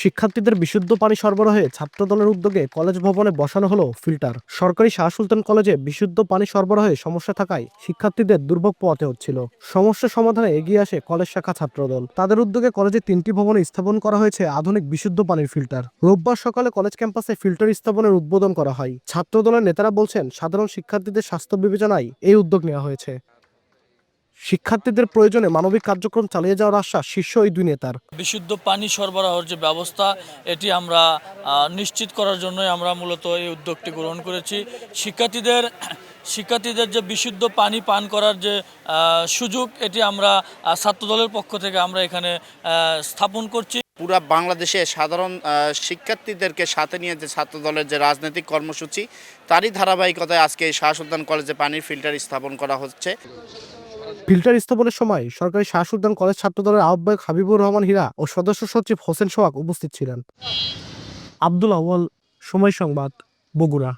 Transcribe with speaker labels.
Speaker 1: শিক্ষার্থীদের বিশুদ্ধ পানি সরবরাহে ছাত্রদলের উদ্যোগে কলেজ ভবনে বসানো হলো ফিল্টার। সরকারি শাহ সুলতান কলেজে বিশুদ্ধ পানি সরবরাহে সমস্যা থাকায় শিক্ষার্থীদের দুর্ভোগ পোয়াতে হচ্ছিল। সমস্যা সমাধানে এগিয়ে আসে কলেজ শাখা ছাত্রদল। তাদের উদ্যোগে কলেজে তিনটি ভবনে স্থাপন করা হয়েছে আধুনিক বিশুদ্ধ পানির ফিল্টার। রোববার সকালে কলেজ ক্যাম্পাসে ফিল্টার স্থাপনের উদ্বোধন করা হয়। ছাত্রদলের নেতারা বলছেন, সাধারণ শিক্ষার্থীদের স্বাস্থ্য বিবেচনায় এই উদ্যোগ নেওয়া হয়েছে। শিক্ষার্থীদের প্রয়োজনে মানবিক কার্যক্রম চালিয়ে যাওয়ার আশ্বাস শীর্ষ এই দুই নেতার।
Speaker 2: বিশুদ্ধ পানি সরবরাহের যে ব্যবস্থা এটি আমরা নিশ্চিত করার জন্যই আমরা মূলত এই উদ্যোগটি গ্রহণ করেছি। শিক্ষার্থীদের শিক্ষার্থীদের যে বিশুদ্ধ পানি পান করার যে সুযোগ এটি আমরা ছাত্রদলের পক্ষ থেকে আমরা এখানে স্থাপন করছি।
Speaker 3: পুরা বাংলাদেশে সাধারণ শিক্ষার্থীদেরকে সাথে নিয়ে যে ছাত্র দলের যে রাজনৈতিক কর্মসূচি তারই ধারাবাহিকতায় আজকে এই শাহ কলেজে পানির ফিল্টার স্থাপন করা হচ্ছে।
Speaker 1: ফিল্টার স্থাপনের সময় সরকারি শাহ কলেজ ছাত্রদলের আহ্বায়ক হাবিবুর রহমান হীরা ও সদস্য সচিব হোসেন সোহাগ উপস্থিত ছিলেন। আব্দুল আউয়াল, সময় সংবাদ, বগুড়া।